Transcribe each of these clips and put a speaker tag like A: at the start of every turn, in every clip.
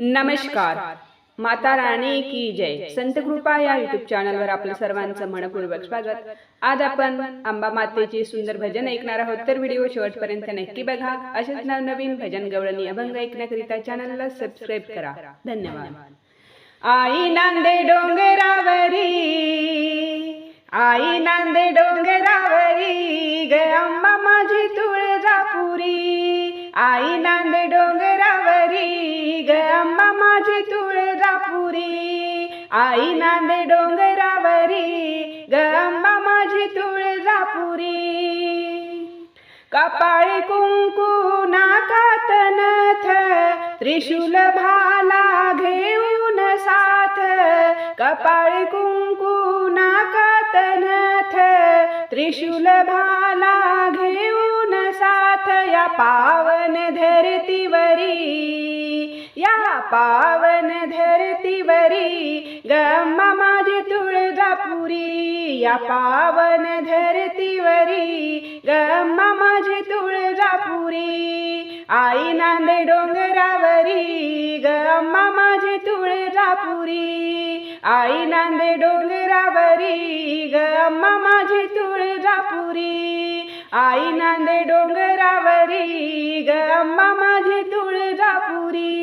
A: नमस्कार. माता राणी की जय. संत कृपा या युट्यूब चॅनलवर आपलं सर्वांचं मनपूर्वक स्वागत. आज आपण अंबा मातेचे सुंदर भजन ऐकणार आहोत. तर व्हिडिओ शेवटपर्यंत नक्की बघा. असेच नवनवीन भजन गवळणी अभंग ऐकण्याकरिता चॅनलला सबस्क्राईब करा. धन्यवाद. आई नांदे डोंगरावरी. आई नांदे डोंगरावरी. ग अंबा माझी तुळजापुरी. आई नांदे डोंगरावरी ग अम्मा माझी तुळजापुरी. आई नांदे डोंगरावरी ग अम्मा माझी तुळजापुरी. कपाळी कुंकू नाकात नथ त्रिशूल भाला घेऊन साथ. कपाळी कुंकू नाकात नथ त्रिशूल भाला घेऊन साथ या पावन धरतीवरी या पावन धरतीवरी गम्मा माझी तुळजापुरी या पावन धरतीवरी गम्मा माझी तुळजापुरी आई नांदे डोंगरावरी गम्मा माझी तुळजापुरी आई नांदे डोंगरावरी गम्मा माझी तुळजापुरी आई नांदे डोंगरावरी ग अम्मा माझी तुळजापुरी.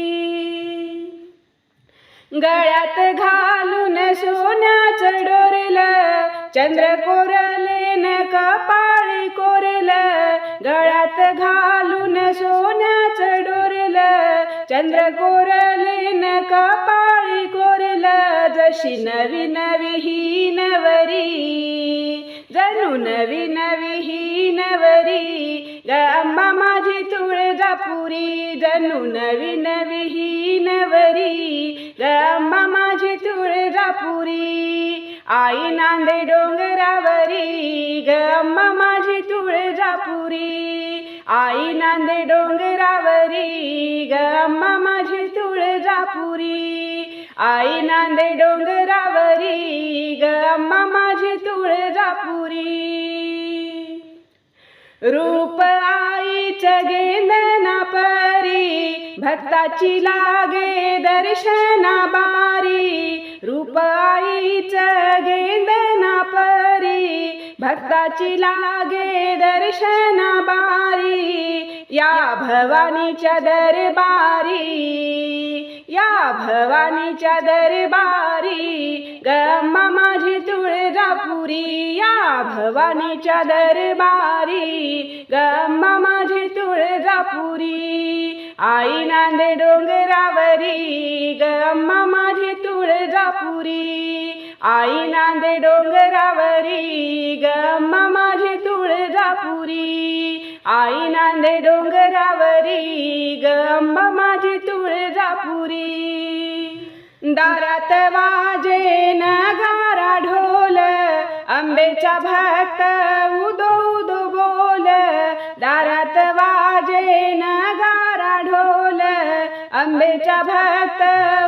A: गळ्यात घालून सोन्याचं डोरलं चंद्र कोरलेन कपाळी कोरलं. गळ्यात घालून सोन्याचं डोरलं चंद्र कोरलेन कपाळी कोरलं. जशी नवी नवी ही नवरी. जणू नवी नवी ही नवरी गम्मा माझी तुळजापुरी. जणू नवी नवी ही नवरी गम्मा माझी तुळजापुरी. आई नांदे डोंगरावरी गम्मा माझी तुळजापुरी. आई नांदे डोंगरावरी गम्मा माझी तुळजापुरी. आई नांदे डोंगरावरी गम्मा माझी तुळजापुरी. रूप आईचं गेंदना परी भक्ताची लागे दर्शना बारी. रूप आईचं गेंदना परी भक्ताची लागे दर्शना बारी. या भवानीच्या दरबारी या भवानीच्या दरबारी गम्मा माझी तुळजापुरी. या भवानीच्या दरबारी गम्मा माझी तुळजापुरी. आई नांदे डोंगरावरी गम्मा माझी तुळजापुरी. आई नांदे डोंगरावरी गम्मा माझी तुळजापुरी. आई नांदे डोंगरावरी गंबा माझी तुळजापुरी. दारात वाजे गारा ढोल आंबेच्या भक्त उदो उदो बोल. दारात वाजे गारा ढोल आंबेच्या भक्त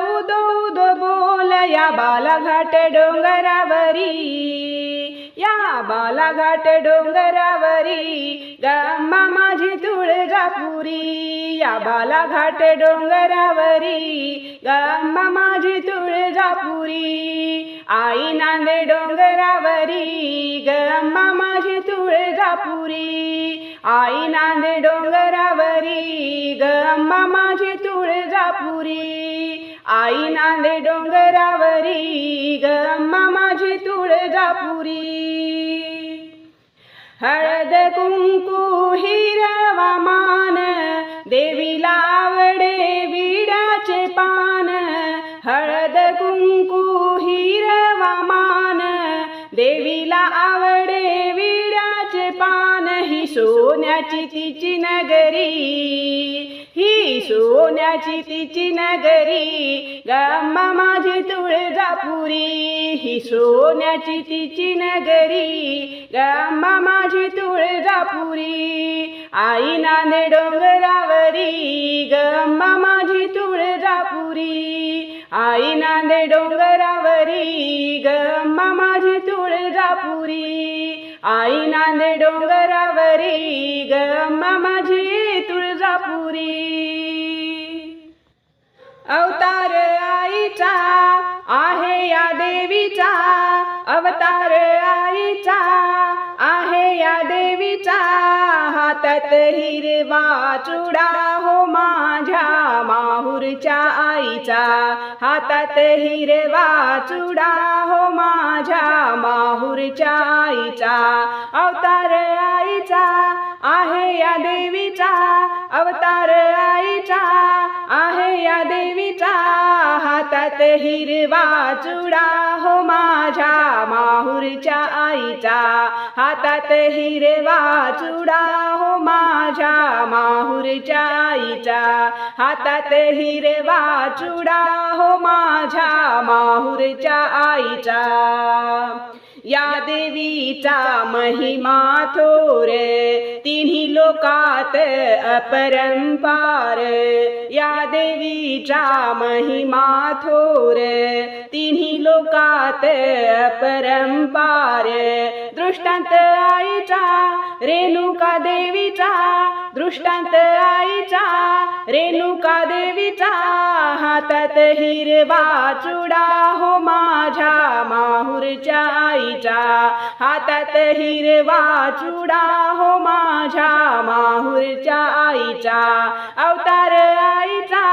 A: उदो उदो बोल. या बालाघाट डोंगरावरी या बालाघाट डोंगरावरी गम्मा माझी तुळजापुरी. या बालाघाट डोंगरावरी गम्मा माझी तुळजापुरी. आई नांदे डोंगरावरी गम्मा माझी तुळजापुरी. आई नांदे डोंगरावरी गम्मा माझी तुळजापुरी. आई नांदे डोंगरावरी गम्मा माझी तुळजापुरी. हळद कुंकू हिरवा मान देवीला आवडे विड्याचे पान. हळद कुंकू हिरवा मान देवीला आवडे सोन्याची तिची नगरी ही सोन्याची तिची नगरी गम्मा माझी तुळजापुरी ही सोन्याची तिची नगरी गम्मा माझी तुळजापुरी आई नांदे डोंगरावरी गम्मा माझी तुळजापुरी आई नांदे डोंगरावरी गम्मा माझी तुळजापुरी आई नांदे डोंगरावरी गम्मा माझी तुळजापुरी. अवतार आईचा आहे या देवीचा अवतार आईचा आहे या देवीचा. हातात हिरवा चुडा हो माझ्या माहुरच्या आईचा. हातात हिरवा चुडा हो माझ्या माहुरच्या आईचा. अवतार आईचा आहे या देवीचा. अवतार आईचा आहे या देवीचा. हातात हिरवा चुडा हो माझ्या माहुरच्या आईचा. हातात हिरवा चुडा हो माझ्या माहुरच्या आईचा. हातात हिरवा चुडा हो माझ्या माहुरच्या आईचा. या देवीचा महिमा थोर तिन्ही लोकात अपरंपार. या देवीचा महिमा थोर तिन्ही लोकात अपरंपार. दृष्टांत आईचा रेणुका देवीचा. दृष्टांत आईचा रेणुका देवीचा. हातात हिरवा चुडा हो माझ्या माहुरच्या आईचा हातात हिरवा चुडा हो माझ्या माहुरच्या आईचा. अवतार आईचा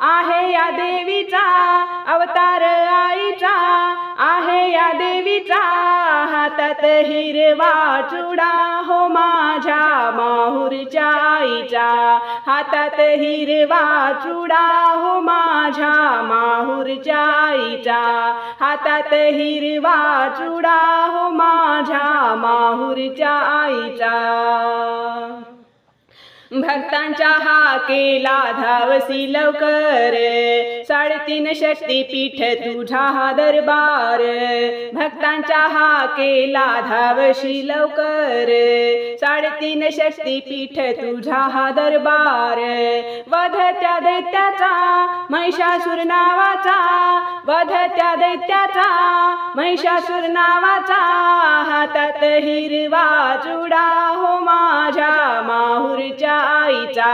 A: आहे या देवीचा. अवतार देवीचा हातात हिरवा चुडा. हो माझ्या माहुरच्या आईचा हातात हिरवा चुडा. हो माझ्या माहुरच्या आईचा हातात हिरवा चुडा. हो माझ्या माहुरच्या आईचा भक्तांच्या हा केला धावसी लवकर. साडेतीन शक्तीपीठ तुझा हा दरबार. भक्तांच्या हा केला धावशी लवकर. साडेतीन शक्तीपीठ तुझा हा दरबार. वध त्या दैत्याचा महिषासुर नावाचा. वध त्या दैत्याचा महिषासुर नावाचा. हातात हिरवा चुडा हो माझ्या माहुरच्या आईचा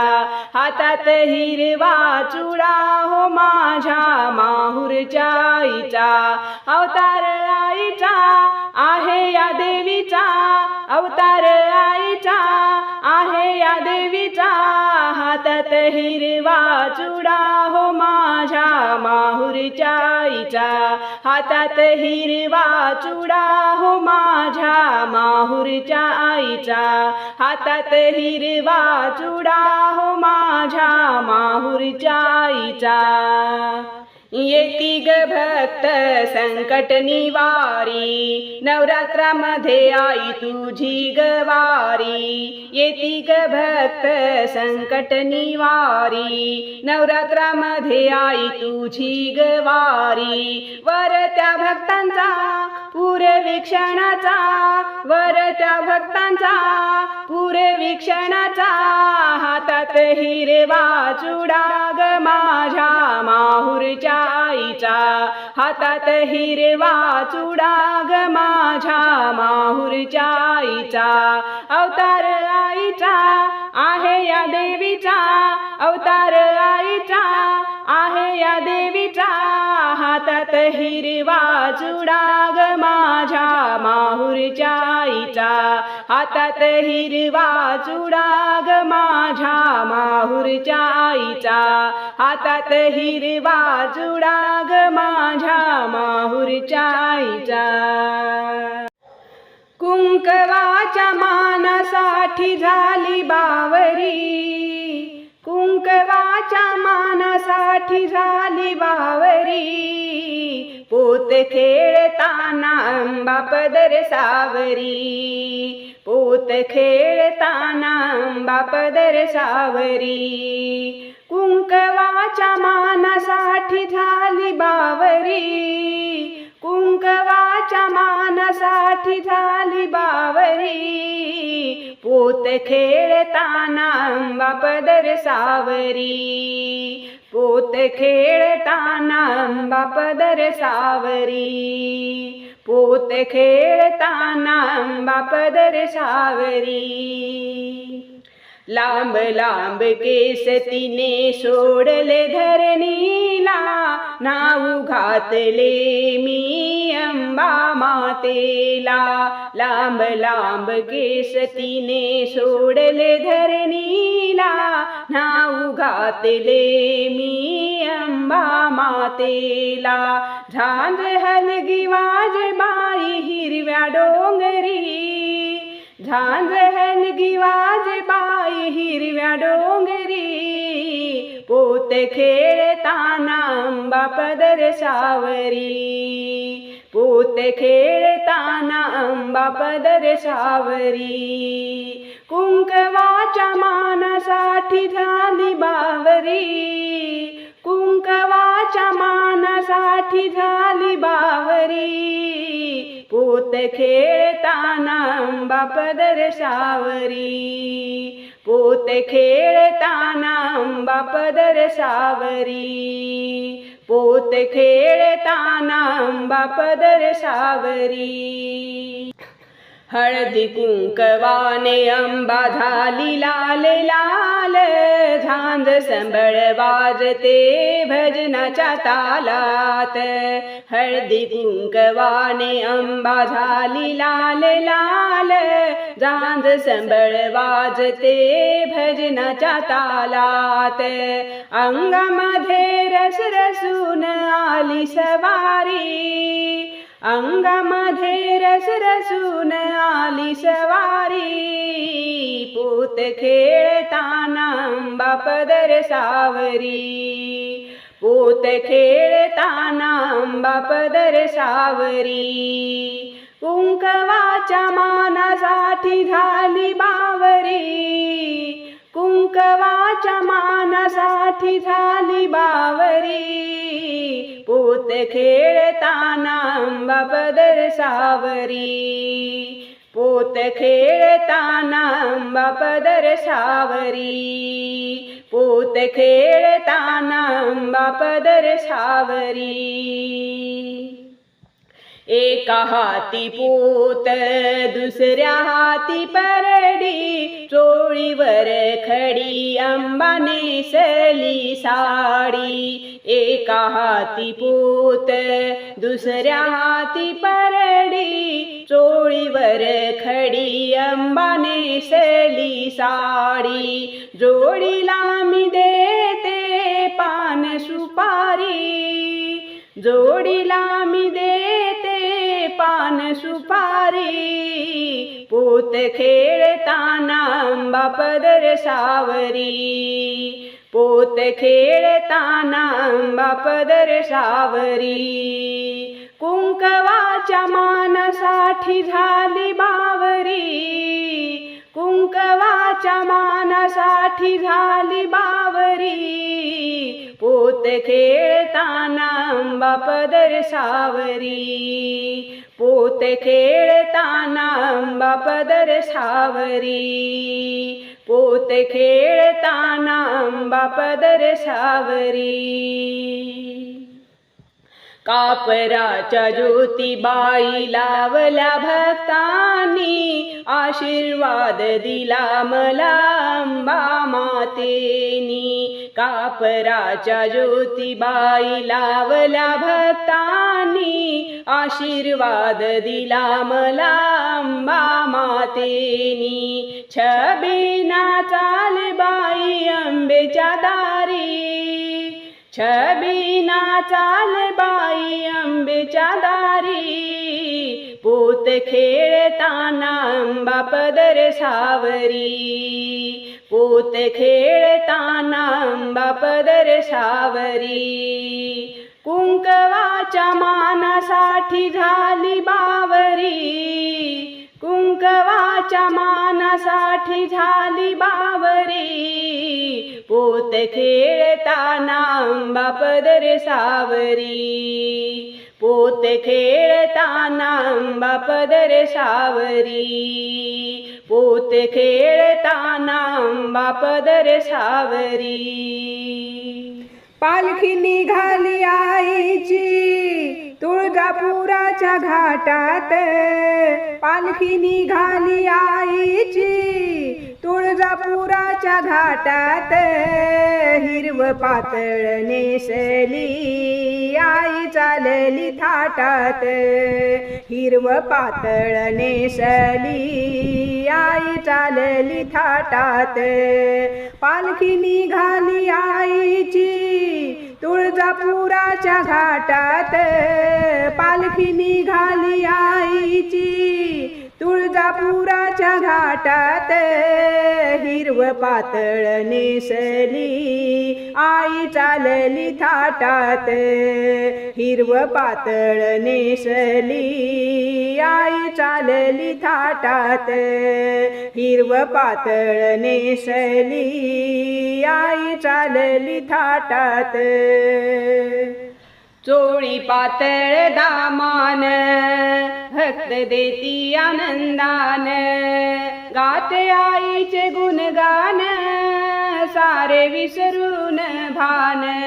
A: हातात हिरवा चुडा हो माझ्या माहुरच्या आईचा. अवतार आईचा आहे या देवीचा. अवतार आईचा आहे या देवीचा. हातात हिरवा चुडा हो माझ्या माहुरीच्या आईचा. हातात हिरवा चुडा हो माझ्या माहुरीच्या आईचा. हातात हिरवा चुडा हो माझ्या माहुरीच्या आईचा. येती भक्त संकट निवारी नवरात्रामध्ये आई तुझी गवारी. येती भक्त संकट निवारी नवरात्रामध्ये आई तुझी गवारी. वर त्या भक्तांचा वीक्षणाचा वर त्या भक्तांचा पूर्वीक्षणाचा हातात हिरवा चुडा माझ्या माहुरच्या आईचा. हातात हिरवा चुडाग माझ्या माहुरच्या आईचा. अवतार आईचा आहे या देवीचा अवतार आईचा आहे या देवीचा हातात हिरवा चुडा ग माझ्या माहुरच्या आईचा. हातात हिरवा चुडा ग माझ्या माहुरच्या आईचा. हातात हिरवा चुडा ग माझ्या माहुरच्या आईचा. कुंकवाच्या मानासाठी झाली बावरी. कुंकवाच्या मानासाठी झाली बावरी. पोत खेळताना अंबा पदर सावरी. पोत खेळताना अंबा पदर सावरी. कुंकवाच्या मानासाठी झाली बावरी. कुंकवाच्या मानासाठी झाली बावरी. पोत खेळताना अंबा पदर सावरी. पोत खेळताना अंबा पदर सावरी. पोत खेळताना अंबा पदर सावरी. लांब लांब केस तिने सोडले धरणीला नाव घातले मी अंबा मातेला. लांब लांब केस तिने सोडले धरणीला नाव घातले मी अंबा मातेला. झांज हलगी वाज बाई हिरव्या डोंगरी झांज हलगी वाज बाई हिरव्या डोंगरी. पोत खेळताना अंबा पदर सावरी. पोत खेळताना अंबा पदर सावरी. कुंकवाच्या मानासाठी झाली बावरी. कुंकवाच्या मानासाठी झाली बावरी. पोत खेळताना अंबा पदर सावरी पोत खेळताना अंबा पदर सावरी पोत खेळताना अंबा पदर सावरी हळदी कुंकवाने अंबा झाली लाल लाल. झांज संबळ वाजते भजनाच्या तालात. हळदी कुंकवाने अंबा झाली लाल लाल. झांज संबळ वाजते भजनाच्या तालात. अंगामध्ये रस रसून आली सवारी. अंगामध्ये रसरसून आली सवारी पूत खेळताना अंबा पदर सावरी. पूत खेळताना अंबा पदर सावरी. कुंकवाच्या मानासाठी झाली बावरी. कुंकवाच्या मानासाठी झाली बावरी. पोत खेळताना अंबा पदर सावरी. पोत खेळताना अंबा पदर सावरी. पोत खेळताना अंबा पदर सावरी. एका हाती पोत दुसऱ्या हाती परडी चोळीवर खडी आंबा नेसली साडी. एका हाती पोत दुसऱ्या हाती परडी चोळीवर खडी आंबा नेसली साडी. जोडीला मी देते पान सुपारी जोडीला मी देते पोत खेळताना अंबा पदर सावरी. पोत खेळताना अंबा पदर सावरी. कुंकवाच्या मानासाठी झाली बावरी. कुंकवाच्या मानासाठी झाली बावरी. पोत खेळताना अंबा पदर सावरी. पोत खेळताना अंबा पदर सावरी. पोत खेळताना अंबा पदर सावरी. कापराच्या ज्योतिबाई लावल्या भक्तांनी आशीर्वाद दिला मला अंबा मातेनी कापराच्या ज्योतिबाई लावल्या भक्तांनी आशीर्वाद दिला मला अंबा मातेनी छबिना चाल बाई अंबेच्या दारी. छबीना चाल बाई अंबेच्या दारी. पोत खेळताना अंबा पदर सावरी. पोत खेळताना अंबा पदर सावरी. कुंकवाच्या मानासाठी झाली बावरी. कुंकवाच्या मानासाठी झाली बावरी. पोत खेळताना आंबा पदर सावरी. पोत खेळताना आंबा पदर सावरी. पोत खेळताना आंबा पदर सावरी. पालखी निघाली आईची. तुळजापुराच्या घाटात पालखी निघाली आईची. तुळजापुराच्या घाटात हिरव पातळ नेसली. आई चालली थाटात. हिरव पातळ नेसली. आई चालली थाटात. पालखी निघाली आईची. तुळजापुराच्या घाटात पालखी निघाली आईची. तुळजापुराच्या घाटात हिरव पातळ नेसली. आई चालली थाटात हिरव पातळ नेसली. आई चालली थाटात. हिरव पातळ नेसली. आई चालली थाटात. चोळी पातळ दामान भक्त देती आनंदान. गात आईचे गुणगान सारे विसरून भान.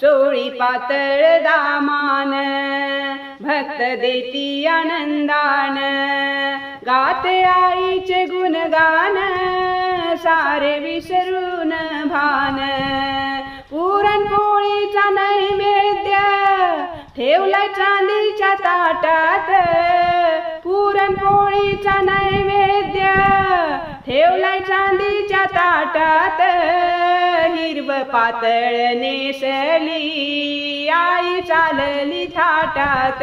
A: चोळी पातळ दामान भक्त देती आनंदान. गाते आईचे गुणगान सारे विसरून भान. पुरणपोळीचा नैवेद्य ठेवला चांदीच्या ताटात. पुरणपोळीचा नैवेद्य ठेवला चांदीच्या ताटात. हिरव पातळ नेसली आई चालली थाटात.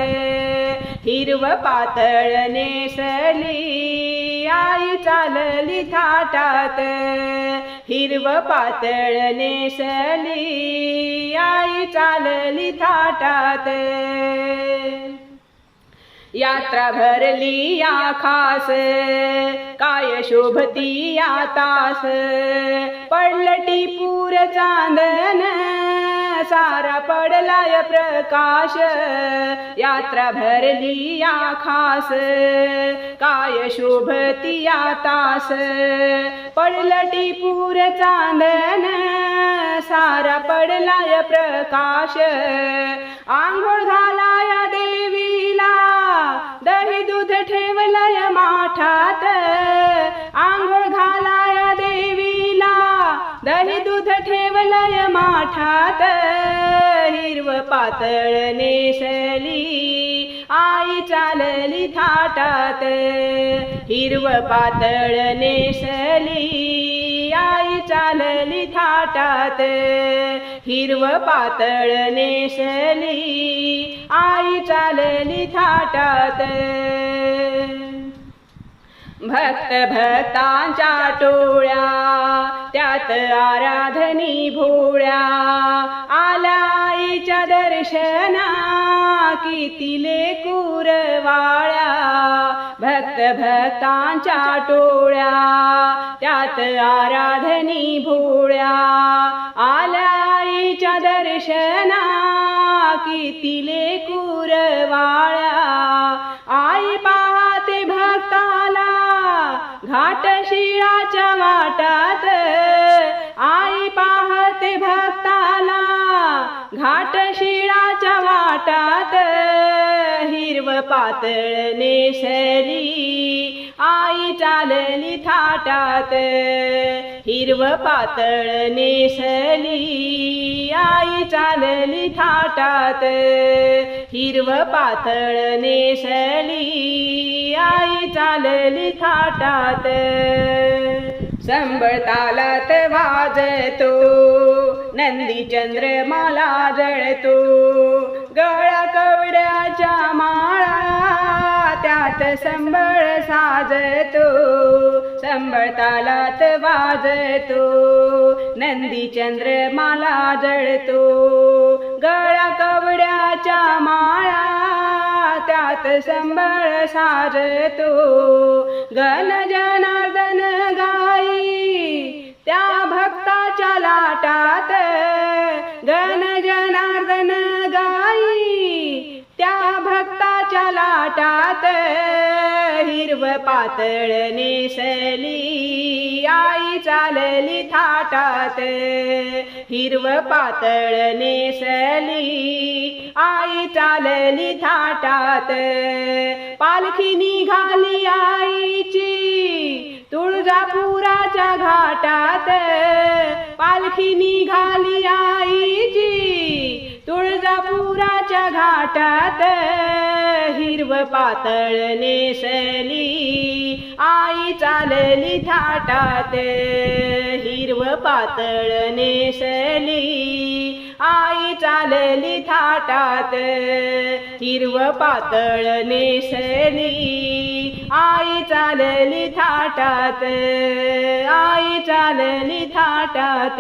A: हिरव पातळ नेसली आई चालली थाटात हिरव पातळ नेसली आई चालली थाटात. यात्रा भरली या खास काय शोभती या तास. पडलटी पूर चांदन सारा पडलाय प्रकाश. यात्रा भरली या खास. काय शोभती या तास पडलटी पूर चांदन. सारा पडलाय प्रकाश. आंघोळ घालाय ठेवलंय माठात हिरव पातळ नेसली. आई चालली थाटात हिरव पातळ नेसली. आई चालली थाटात हिरव पातळ नेसली. आई चालली थाटात. भक्त भक्तांच्या टोळ्या त्यात आराधनी भोळ्या आलाईच्या दर्शना कितीले कुरवाळ्या वाळ्या भक्त भक्तांच्या टोळ्या. त्यात आराधनी भोळ्या आलाईच्या दर्शना कितीले कुरवाळ्या शिळाच्या वाटात आई पाहते भक्ताला घाट शिळाच्या वाटात हिरव पातळ नेसरी आई चालली थाटात. हिरव पातळ नेसली आई चालली थाटात. हिरव पातळ नेसली आई चालली थाटात. संभळतालात वाजतो नंदी चंद्रमाला जळतो. गळा कवड्याच्या माळा तालात संबळ साजतो वाज वाजतो नंदी माला जळतो गळा कवड्याच्या माळा त्यात संबळ साजतो गण जनार्दन गाई त्या भक्ताच्या लाटात भक्ताच्या लाटात हिरव पातळ नेसली आई चालली थाटात. हिरव पातळ नेसली आई चालली थाटात. पालखी निघाली तुळजापुराच्या घाटात. पालखी निघाली आईची तुळजापुराच्या घाटात. हिरव पातळ नेसली आई चालली थाटात. हिरव पातळ नेसली आई चालली थाटात. हिरव पातळ नेसली. आई चालली थाटात आई चालली थाटात.